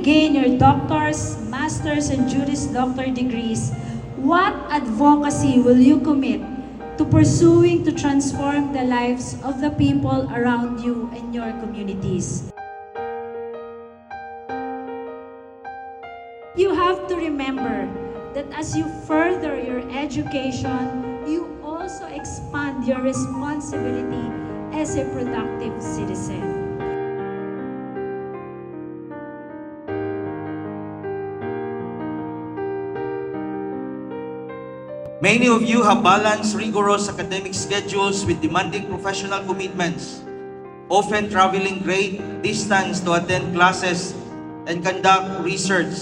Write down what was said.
gain your doctor's, master's, and juris doctor degrees, what advocacy will you commit to pursuing to transform the lives of the people around you and your communities? You have to remember that as you further your education, you also expand your responsibility as a productive citizen. Many of you have balanced rigorous academic schedules with demanding professional commitments, often traveling great distance to attend classes and conduct research